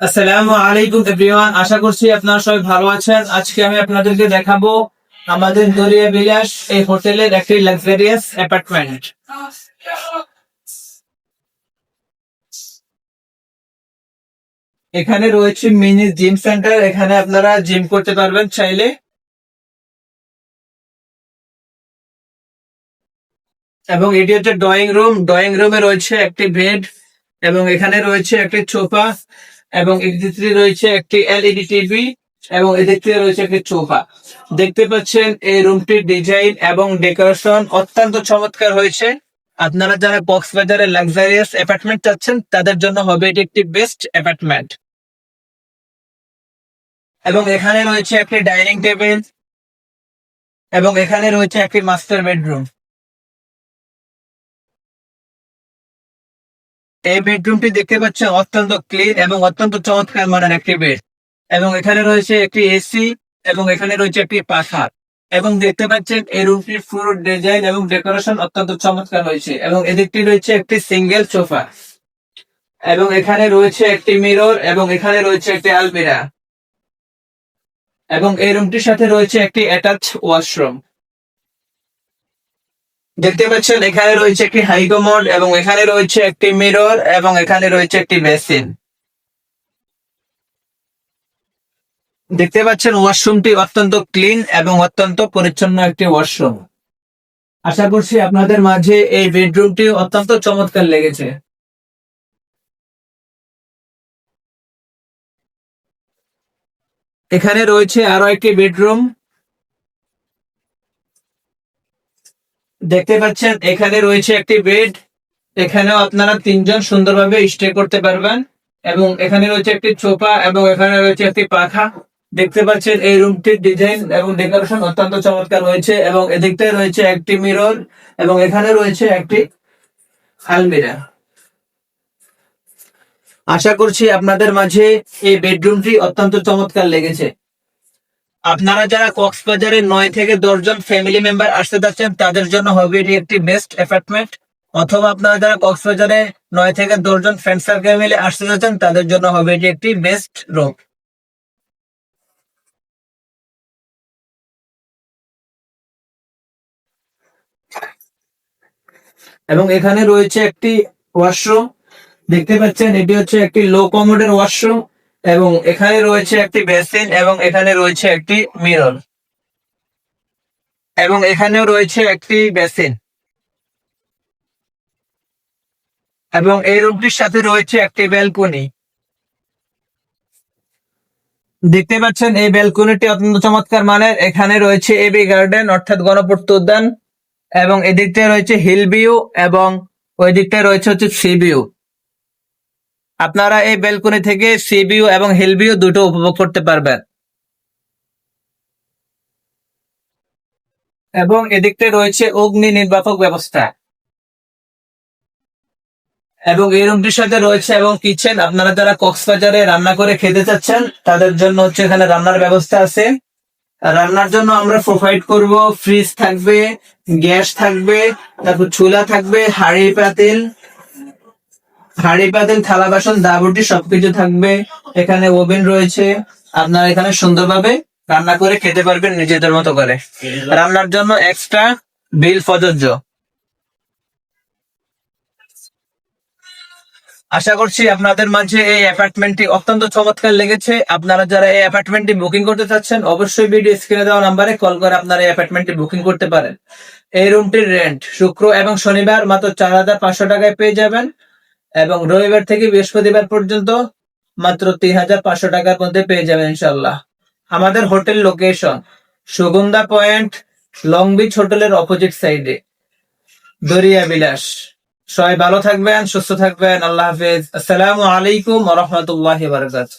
আসসালামু আলাইকুম এভরিওয়ান, আশা করছি আপনারা সবাই ভালো আছেন। আজকে আমি আপনাদেরকে দেখাবো আমাদের দরিয়া বিলাস, এই হোটেলের একটি লাক্সারিয়াস অ্যাপার্টমেন্ট এখানে রয়েছে মিনি জিম সেন্টার, এখানে আপনারা জিম করতে পারবেন চাইলে। এবং এটি হচ্ছে ড্রয়িং রুম ড্রয়িং রুমে রয়েছে একটি বেড এবং এখানে রয়েছে একটি সোফা এবং এদিকে রয়েছে একটি এলইডি টিভি এবং এদিকে রয়েছে একটি সোফা দেখতে পাচ্ছেন এই রুমটির ডিজাইন এবং ডেকোরেশন অত্যন্ত চমৎকার হয়েছে। আপনারা যারা কক্সবাজারে লাক্সারিয়াস অ্যাপার্টমেন্ট চাচ্ছেন, তাদের জন্য হবে এটি একটি বেস্ট অ্যাপার্টমেন্ট এবং এখানে রয়েছে একটি ডাইনিং টেবিল এবং এখানে রয়েছে একটি মাস্টার বেডরুম এই বেডরুমটি দেখতে পাচ্ছেন অত্যন্ত ক্লিন এবং অত্যন্ত চমৎকার মানের একটি বেড এবং এখানে রয়েছে একটি এসি এবং এখানে রয়েছে একটি পাখা এবং দেখতে পাচ্ছেন এই রুমটির পুরো ডিজাইন এবং ডেকোরেশন অত্যন্ত চমৎকার হয়েছে এবং এদিকটি রয়েছে একটি সিঙ্গেল সোফা এবং এখানে রয়েছে একটি মিরর এবং এখানে রয়েছে একটি আলমিরা এবং এই রুমটির সাথে রয়েছে একটি অ্যাটাচ ওয়াশরুম দেখতে পাচ্ছেন, এখানে রয়েছে একটি হাইকমোড এবং এখানে রয়েছে একটি মিরর এবং এখানে রয়েছে একটি বেসিন দেখতে পাচ্ছেন ওয়াশরুমটি অত্যন্ত ক্লিন এবং অত্যন্ত পরিচ্ছন্ন একটি ওয়াশরুম আশা করছি আপনাদের মাঝে এই বেডরুমটি অত্যন্ত চমৎকার লেগেছে। এখানে রয়েছে আরও একটি বেডরুম দেখতে পাচ্ছেন, এখানে রয়েছে একটি বেড এখানেও আপনারা তিনজন সুন্দরভাবে স্টে করতে পারবেন। এবং এখানে রয়েছে একটি সোফা এবং এখানে রয়েছে একটি পাখা। দেখতে পাচ্ছেন, এই রুমটির ডিজাইন এবং ডেকোরেশন অত্যন্ত চমৎকার রয়েছে এবং এদিকটায় রয়েছে একটি মিরর এবং এখানে রয়েছে একটি আলমিরা। আশা করছি আপনাদের মাঝে এই বেডরুমটি অত্যন্ত চমৎকার লেগেছে। আপনারা যারা কক্সবাজারে নয় থেকে দশজন ফ্যামিলি মেম্বার আসতে যাচ্ছেন, তাদের জন্য হবে এটি একটি বেস্ট অ্যাপার্টমেন্ট অথবা আপনারা যারা কক্সবাজারে নয় থেকে দশজন ফ্রেন্ড সার্কেল মিলে আসতে যাচ্ছেন, তাদের জন্য হবে এটি একটি বেস্ট রুম এবং এখানে রয়েছে একটি ওয়াশরুম দেখতে পাচ্ছেন, এটি হচ্ছে একটি লো কমোডের ওয়াশরুম এবং এখানে রয়েছে একটি বেসিন এবং এখানে রয়েছে একটি মিরর। এবং এখানেও রয়েছে একটি বেসিন। এবং এই রুমটির সাথে রয়েছে একটি ব্যালকনি। দেখতে পাচ্ছেন, এই ব্যালকনিটি অত্যন্ত চমৎকার মানের। এখানে রয়েছে এবি গার্ডেন, অর্থাৎ গণপূর্ত উদ্যান। এবং এদিকটায় রয়েছে হিল ভিউ এবং ওই দিকটায় রয়েছে হচ্ছে সি ভিউ। আপনারা এই ব্যালকনি থেকে সি এবং হিল ভিউ দুটো উপভোগ করতে পারবেন। এবং এদিকটায় রয়েছে অগ্নি নির্বাপক ব্যবস্থা। এবং এই রুমটির সাথে রয়েছে এবং কিচেন আপনারা যারা কক্সবাজারে রান্না করে খেতে চাচ্ছেন, তাদের জন্য হচ্ছে এখানে রান্নার ব্যবস্থা আছে। রান্নার জন্য আমরা প্রোভাইড করব ফ্রিজ থাকবে, গ্যাস থাকবে, তারপর চুলা থাকবে হাড়ি পাতিল হাঁড়ি, পাতিল, থালা, বাসন, দাবুটি সবকিছু থাকবে। এখানে ওভেন রয়েছে। আপনারা এখানে সুন্দরভাবে রান্না করে খেতে পারবেন নিজেদের মতো করে। রান্নার জন্য এক্সট্রা বিল প্রযোজ্য। আশা করছি আপনাদের মাঝে এই অ্যাপার্টমেন্টটি অত্যন্ত চমৎকার লেগেছে। আপনারা যারা এই অ্যাপার্টমেন্টটি বুকিং করতে চাচ্ছেন, অবশ্যই ভিডিও স্ক্রিনে দেওয়া নাম্বারে কল করে আপনারা এই অ্যাপার্টমেন্টটি বুকিং করতে পারেন। এই রুমটির রেন্ট শুক্র এবং শনিবার মাত্র চার হাজার পাঁচশো টাকায় পেয়ে যাবেন। এবং রবিবার থেকে বৃহস্পতিবার পর্যন্ত মাত্র তিন হাজার পাঁচশো টাকার মধ্যে পেয়ে যাবেন ইনশাল্লাহ আমাদের hotel location Sugandha point, long beach হোটেলের অপোজিট সাইডে দরিয়া বিলাস। সবাই ভালো থাকবেন, সুস্থ থাকবেন, আল্লাহ হাফিজ। আসসালামু আলাইকুম রহমতুল্লাহ বারকাত